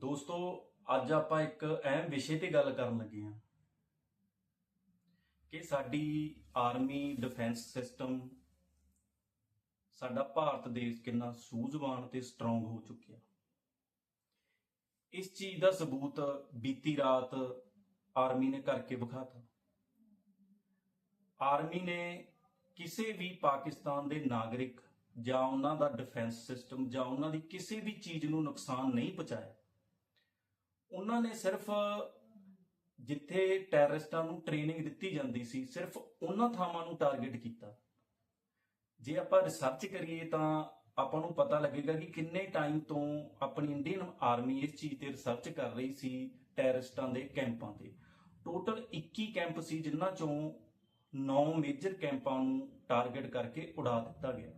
ਦੋਸਤੋ, ਅੱਜ ਆਪਾਂ ਇੱਕ ਅਹਿਮ ਵਿਸ਼ੇ ਤੇ ਗੱਲ ਕਰਨ ਲੱਗੇ ਹਾਂ ਕਿ ਸਾਡੀ ਆਰਮੀ ਡਿਫੈਂਸ ਸਿਸਟਮ ਸਾਡਾ ਭਾਰਤ ਦੇਸ਼ ਕਿੰਨਾ ਸੂਝਵਾਨ ਤੇ ਸਟਰੋਂਗ ਹੋ ਚੁੱਕਿਆ। ਇਸ ਚੀਜ਼ ਦਾ ਸਬੂਤ ਬੀਤੀ ਰਾਤ ਆਰਮੀ ਨੇ ਕਰਕੇ ਵਿਖਾਤਾ। ਆਰਮੀ ਨੇ ਕਿਸੇ ਵੀ ਪਾਕਿਸਤਾਨ ਦੇ ਨਾਗਰਿਕ ਜਾਂ ਉਹਨਾਂ ਦਾ ਡਿਫੈਂਸ ਸਿਸਟਮ ਜਾਂ ਉਹਨਾਂ ਦੀ ਕਿਸੇ ਵੀ ਚੀਜ਼ ਨੂੰ ਨੁਕਸਾਨ ਨਹੀਂ ਪਹੁੰਚਾਇਆ ਉਹਨਾਂ ਨੇ ਸਿਰਫ ਜਿੱਥੇ ਟੈਰਰਿਸਟਾਂ ਨੂੰ ਟ੍ਰੇਨਿੰਗ ਦਿੱਤੀ ਜਾਂਦੀ ਸੀ, ਸਿਰਫ ਉਹਨਾਂ ਥਾਵਾਂ ਨੂੰ ਟਾਰਗੇਟ ਕੀਤਾ। ਜੇ ਆਪਾਂ ਰਿਸਰਚ ਕਰੀਏ ਤਾਂ ਆਪਾਂ ਨੂੰ ਪਤਾ ਲੱਗੇਗਾ ਕਿ ਕਿੰਨੇ ਟਾਈਮ ਤੋਂ ਆਪਣੀ ਇੰਡੀਅਨ ਆਰਮੀ ਇਸ ਚੀਜ਼ ਤੇ ਰਿਸਰਚ ਕਰ ਰਹੀ ਸੀ ਟੈਰਰਿਸਟਾਂ ਦੇ ਕੈਂਪਾਂ ਤੇ। ਟੋਟਲ 21 ਕੈਂਪ ਸੀ ਜਿਨ੍ਹਾਂ ਚੋਂ 9 ਮੇਜਰ ਕੈਂਪਾਂ ਨੂੰ ਟਾਰਗੇਟ ਕਰਕੇ ਉਡਾ ਦਿੱਤਾ ਗਿਆ।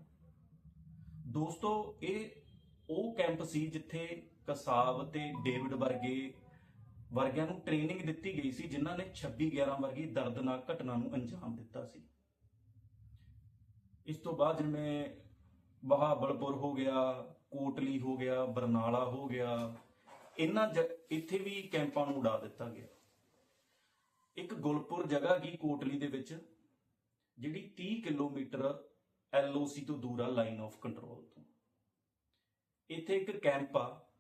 ਦੋਸਤੋ, ਇਹ ਉਹ ਕੈਂਪ ਸੀ ਜਿੱਥੇ ਕਸਾਬ ਤੇ ਡੇਵਿਡ ਵਰਗੇ ਵਰਗਿਆਂ ਨੂੰ ਟ੍ਰੇਨਿੰਗ ਦਿੱਤੀ ਗਈ ਸੀ, ਜਿਨ੍ਹਾਂ ਨੇ 26 11 ਵਰਗੀ ਦਰਦਨਾਕ ਘਟਨਾ ਨੂੰ ਅੰਜਾਮ ਦਿੱਤਾ ਸੀ। ਇਸ ਤੋਂ ਬਾਅਦ ਜਿਵੇਂ ਬਹਾਬਲਪੁਰ ਹੋ ਗਿਆ, ਕੋਟਲੀ ਹੋ ਗਿਆ, ਬਰਨਾਲਾ ਹੋ ਗਿਆ, ਇਹਨਾਂ ਜ- ਇੱਥੇ ਵੀ ਕੈਂਪਾਂ ਨੂੰ ਉਡਾ ਦਿੱਤਾ ਗਿਆ। ਇੱਕ ਗੁਲਪੁਰ ਜਗ੍ਹਾ ਕੀ ਕੋਟਲੀ ਦੇ ਵਿੱਚ, ਜਿਹੜੀ 30 ਕਿਲੋਮੀਟਰ ਐਲਓਸੀ ਤੋਂ ਦੂਰ ਆ, ਲਾਈਨ ਆਫ ਕੰਟਰੋਲ ਤੋਂ। ਇੱਥੇ ਇੱਕ ਕੈਂਪ ਆ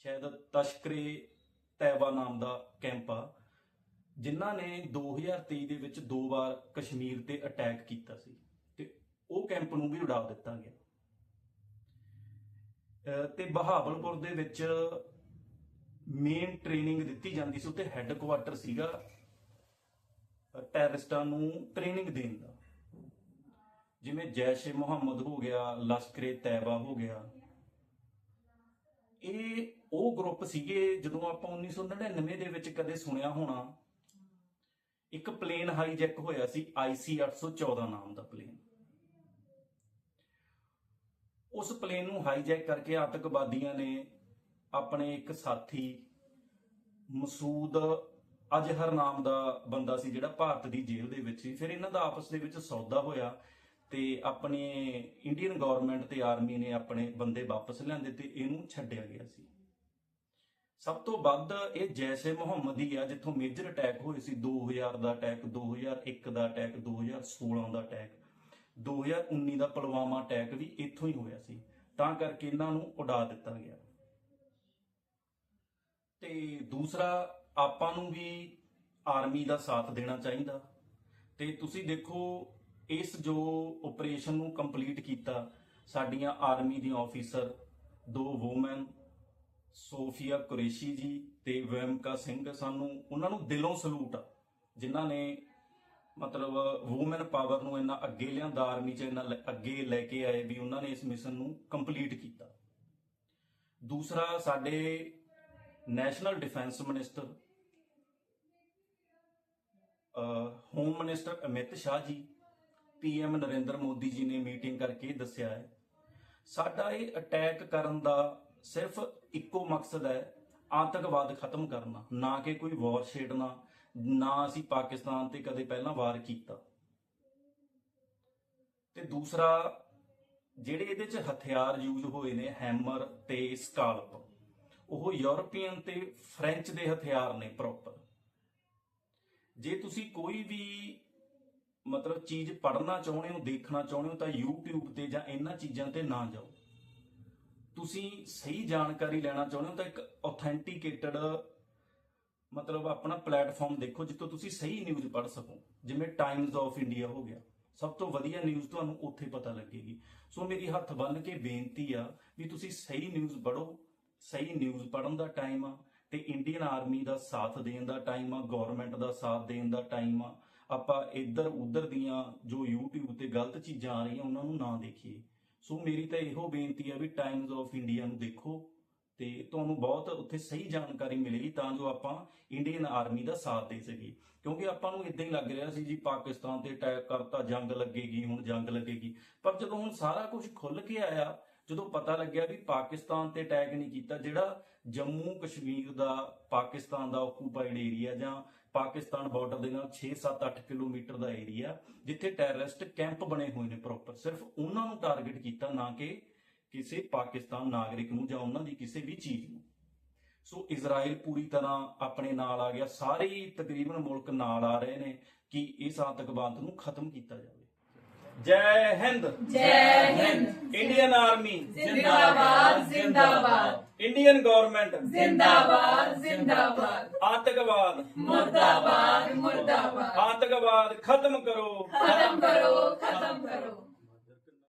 ਸ਼ਾਇਦ ਤਸ਼ਕਰੇ ਤੈਬਾ ਨਾਮ ਦਾ ਕੈਂਪ ਆ, ਜਿਨ੍ਹਾਂ ਨੇ 2023 ਦੇ ਵਿੱਚ ਦੋ ਵਾਰ ਕਸ਼ਮੀਰ ਤੇ ਅਟੈਕ ਕੀਤਾ ਸੀ ਤੇ ਉਹ ਕੈਂਪ ਨੂੰ ਵੀ ਉਡਾ ਦਿੱਤਾ ਗਿਆ। ਤੇ ਬਹਾਵਲਪੁਰ ਦੇ ਵਿੱਚ ਮੇਨ ਟ੍ਰੇਨਿੰਗ ਦਿੱਤੀ ਜਾਂਦੀ ਸੀ, ਉੱਥੇ ਹੈੱਡਕੁਆਟਰ ਸੀਗਾ ਅਹ ਟੈਰਰਿਸਟਾਂ ਨੂੰ ਟ੍ਰੇਨਿੰਗ ਦੇਣ ਦਾ। ਜਿਵੇਂ ਜੈਸ਼-ਏ ਮੁਹੰਮਦ ਹੋ ਗਿਆ, ਲਸ਼ਕਰੇ ਤੈਬਾ ਹੋ ਗਿਆ ਇਹ ਉਹ ਗਰੁੱਪ ਸੀਗੇ ਜਦੋਂ ਆਪਾਂ 1999 ਦੇ ਵਿੱਚ ਕਦੇ ਸੁਣਿਆ ਹੋਣਾ। ਇੱਕ ਪਲੇਨ ਹਾਈਜੈਕ ਹੋਇਆ ਸੀ IC 814 ਨਾਮ ਦਾ ਪਲੇਨ। ਉਸ ਪਲੇਨ ਨੂੰ ਹਾਈਜੈਕ ਕਰਕੇ ਆਤੰਕਵਾਦੀਆਂ ਨੇ ਆਪਣੇ ਇੱਕ ਸਾਥੀ ਮਸੂਦ ਅਜਹਰ ਨਾਮ ਦਾ ਬੰਦਾ ਸੀ ਜਿਹੜਾ ਭਾਰਤ ਦੀ ਜੇਲ੍ਹ ਦੇ ਵਿੱਚ ਸੀ। ਫਿਰ ਇਹਨਾਂ ਦਾ ਆਪਸ ਦੇ ਵਿੱਚ ਸੌਦਾ ਹੋਇਆ। ਤੇ ਆਪਣੇ ਇੰਡੀਅਨ ਗਵਰਨਮੈਂਟ ਤੇ ਆਰਮੀ ਨੇ ਆਪਣੇ ਬੰਦੇ ਵਾਪਸ ਲਿਆਂਦੇ ਤੇ ਇਹਨੂੰ ਛੱਡਿਆ ਗਿਆ ਸੀ। ਸਭ ਤੋਂ ਵੱਧ ਇਹ ਜੈਸ਼ੇ ਮੁਹੰਮਦ ਹੀ ਆ, ਜਿੱਥੋਂ ਮੇਜਰ ਅਟੈਕ ਹੋਏ ਸੀ 2000 ਦਾ ਅਟੈਕ 2001 ਦਾ ਅਟੈਕ 2016 ਦਾ ਅਟੈਕ 2019 ਦਾ ਪੁਲਵਾਮਾ ਅਟੈਕ ਵੀ ਇੱਥੋਂ ਹੀ ਹੋਇਆ ਸੀ। ਤਾਂ ਕਰਕੇ ਇਹਨਾਂ ਨੂੰ ਉਡਾ ਦਿੱਤਾ ਗਿਆ। ਤੇ ਦੂਸਰਾ, ਆਪਾਂ ਨੂੰ ਵੀ ਆਰਮੀ ਦਾ ਸਾਥ ਦੇਣਾ ਚਾਹੀਦਾ। ਤੇ ਤੁਸੀਂ ਦੇਖੋ ਇਸ ਜੋ ਆਪਰੇਸ਼ਨ ਨੂੰ ਕੰਪਲੀਟ ਕੀਤਾ, ਸਾਡੀਆਂ ਆਰਮੀ ਦੀਆਂ ਆਫੀਸਰ ਦੋ ਵੂਮਨ ਸੋਫੀਆ ਕੁਰੇਸ਼ੀ ਜੀ ਤੇ ਵੈਮਕਾ ਸਿੰਘ ਸਾਨੂੰ ਉਹਨਾਂ ਨੂੰ ਦਿਲੋਂ ਸਲੂਟ ਆ, ਜਿਨ੍ਹਾਂ ਨੇ ਮਤਲਬ ਵੂਮਨ ਪਾਵਰ ਨੂੰ ਇੰਨਾ ਅੱਗੇ ਲਿਆਂਦਾ ਆਰਮੀ ਚ ਇੰਨਾ ਲ- ਅੱਗੇ ਲੈ ਕੇ ਆਏ ਵੀ ਉਹਨਾਂ ਨੇ ਇਸ ਮਿਸ਼ਨ ਨੂੰ ਕੰਪਲੀਟ ਕੀਤਾ। ਦੂਸਰਾ ਸਾਡੇ national defence minister home minister Amit Shah ji PM Narendra Modi ji ਨੇ ਮੀਟਿੰਗ ਕਰਕੇ ਦੱਸਿਆ ਹੈ। ਸਾਡਾ ਇਹ ਅਟੈਕ ਕਰਨ ਦਾ ਸਿਰਫ ਇੱਕੋ ਮਕਸਦ ਹੈ ਆਤੰਕਵਾਦ ਖਤਮ ਕਰਨਾ, ਨਾ ਕਿ ਕੋਈ ਵਾਰ ਛੇੜਨਾ, ਨਾ ਅਸੀਂ ਪਾਕਿਸਤਾਨ ਤੇ ਕਦੇ ਪਹਿਲਾਂ ਵਾਰ ਕੀਤਾ। ਤੇ ਦੂਸਰਾ, ਜਿਹੜੇ ਇਹਦੇ ਚ ਹਥਿਆਰ ਯੂਜ਼ ਹੋਏ ਨੇ, ਹੈਮਰ ਤੇ ਸਕਾਲਪ, ਉਹ ਯੂਰਪੀਅਨ ਤੇ ਫ੍ਰੈਂਚ ਦੇ ਹਥਿਆਰ ਨੇ ਪ੍ਰੋਪਰ ਜੇ ਤੁਸੀਂ ਕੋਈ ਵੀ ਮਤਲਬ ਚੀਜ਼ ਪੜ੍ਹਨਾ ਚਾਹੁੰਦੇ ਹੋ, ਦੇਖਣਾ ਚਾਹੁੰਦੇ ਹੋ, ਤਾਂ YouTube ਤੇ ਜਾਂ ਇਹਨਾਂ ਚੀਜ਼ਾਂ ਤੇ ਨਾ ਜਾਓ। ਤੁਸੀਂ ਸਹੀ ਜਾਣਕਾਰੀ ਲੈਣਾ ਚਾਹੁੰਦੇ ਹੋ ਤਾਂ ਇੱਕ ਆਥੈਂਟੀਕੇਟਡ ਮਤਲਬ ਆਪਣਾ ਪਲੇਟਫਾਰਮ ਦੇਖੋ, ਜਿੱਥੋਂ ਤੁਸੀਂ ਸਹੀ ਨਿਊਜ਼ ਪੜ੍ਹ ਸਕੋ। ਜਿਵੇਂ ਟਾਈਮਜ਼ ਆਫ ਇੰਡੀਆ ਹੋ ਗਿਆ। ਸਭ ਤੋਂ ਵਧੀਆ ਨਿਊਜ਼ ਤੁਹਾਨੂੰ ਉੱਥੇ ਪਤਾ ਲੱਗੇਗੀ। ਸੋ ਮੇਰੀ ਹੱਥ ਬੰਨ ਕੇ ਬੇਨਤੀ ਆ ਵੀ ਤੁਸੀਂ ਸਹੀ ਨਿਊਜ਼ ਪੜ੍ਹੋ। ਸਹੀ ਨਿਊਜ਼ ਪੜ੍ਹਨ ਦਾ ਟਾਈਮ ਆ ਤੇ ਇੰਡੀਅਨ ਆਰਮੀ ਦਾ ਸਾਥ ਦੇਣ ਦਾ ਟਾਈਮ ਆ ਗਵਰਨਮੈਂਟ ਦਾ ਸਾਥ ਦੇਣ ਦਾ ਟਾਈਮ ਆ। ਆਪਾਂ ਇੱਧਰ ਉੱਧਰ ਦੀਆਂ ਜੋ YouTube ਤੇ ਗਲਤ ਚੀਜ਼ਾਂ ਆ ਰਹੀਆਂ, ਉਹਨਾਂ ਨੂੰ ਨਾ ਦੇਖੀਏ। ਸੋ ਮੇਰੀ ਤਾਂ ਇਹੋ ਬੇਨਤੀ ਆ ਵੀ ਟਾਈਮਜ਼ ਆਫ ਇੰਡੀਆ ਨੂੰ ਦੇਖੋ ਤੇ ਤੁਹਾਨੂੰ ਬਹੁਤ ਉੱਥੇ ਸਹੀ ਜਾਣਕਾਰੀ ਮਿਲੇਗੀ ਤਾਂ ਜੋ ਆਪਾਂ ਇੰਡੀਅਨ ਆਰਮੀ ਦਾ ਸਾਥ ਦੇ ਸਕੀਏ। ਕਿਉਂਕਿ ਆਪਾਂ ਨੂੰ ਇਦਾਂ ਹੀ ਲੱਗ ਰਿਹਾ ਸੀ ਜੀ, ਪਾਕਿਸਤਾਨ ਤੇ ਅਟੈਕ ਕਰਤਾ, ਜੰਗ ਲੱਗੇਗੀ, ਹੁਣ ਜੰਗ ਲੱਗੇਗੀ। ਪਰ ਜਦੋਂ ਹੁਣ ਸਾਰਾ ਕੁਝ ਖੁੱਲ ਕੇ ਆਇਆ, ਜਦੋਂ ਪਤਾ ਲੱਗਿਆ ਵੀ ਪਾਕਿਸਤਾਨ ਤੇ ਅਟੈਕ ਨਹੀਂ ਕੀਤਾ, ਜਿਹੜਾ ਜੰਮੂ ਕਸ਼ਮੀਰ ਦਾ, ਪਾਕਿਸਤਾਨ ਦਾ ਆਕੂਪਾਈਡ ਏਰੀਆ ਜਾਂ ਪਾਕਿਸਤਾਨ ਬਾਰਡਰ ਦੇ ਨਾਲ 6 7 8 ਕਿਲੋਮੀਟਰ ਦਾ ਏਰੀਆ, ਜਿੱਥੇ ਟੈਰਰਿਸਟ ਕੈਂਪ ਬਣੇ ਹੋਏ ਨੇ ਪ੍ਰੋਪਰ। ਸਿਰਫ ਉਹਨਾਂ ਨੂੰ ਟਾਰਗੇਟ ਕੀਤਾ ਨਾ ਕਿ ਕਿਸੇ ਪਾਕਿਸਤਾਨ ਨਾਗਰਿਕ ਨੂੰ ਜਾਂ ਉਹਨਾਂ ਦੀ ਕਿਸੇ ਵੀ ਚੀਜ਼ ਨੂੰ। ਸੋ ਇਜ਼ਰਾਈਲ ਪੂਰੀ ਤਰ੍ਹਾਂ ਆਪਣੇ ਨਾਲ ਆ ਗਿਆ। ਸਾਰੇ ਹੀ ਤਕਰੀਬਨ ਮੁਲਕ ਨਾਲ ਆ ਰਹੇ ਨੇ ਕਿ ਇਸ ਆਤੰਕਵਾਦ ਨੂੰ ਖਤਮ ਕੀਤਾ ਜਾਵੇ। ਜੈ ਹਿੰਦ। ਜੈ ਹਿੰਦ। Indian army. ਜ਼ਿੰਦਾਬਾਦ ਜ਼ਿੰਦਾਬਾਦ। Indian government. ਜ਼ਿੰਦਾਬਾਦ ਜ਼ਿੰਦਾਬਾਦ। ਆਤੰਕਵਾਦ। ਮੁਰਦਾਬਾਦ ਮੁਰਦਾਬਾਦ। ਆਤੰਕਵਾਦ ਖਤਮ ਕਰੋ। ਖਤਮ ਕਰੋ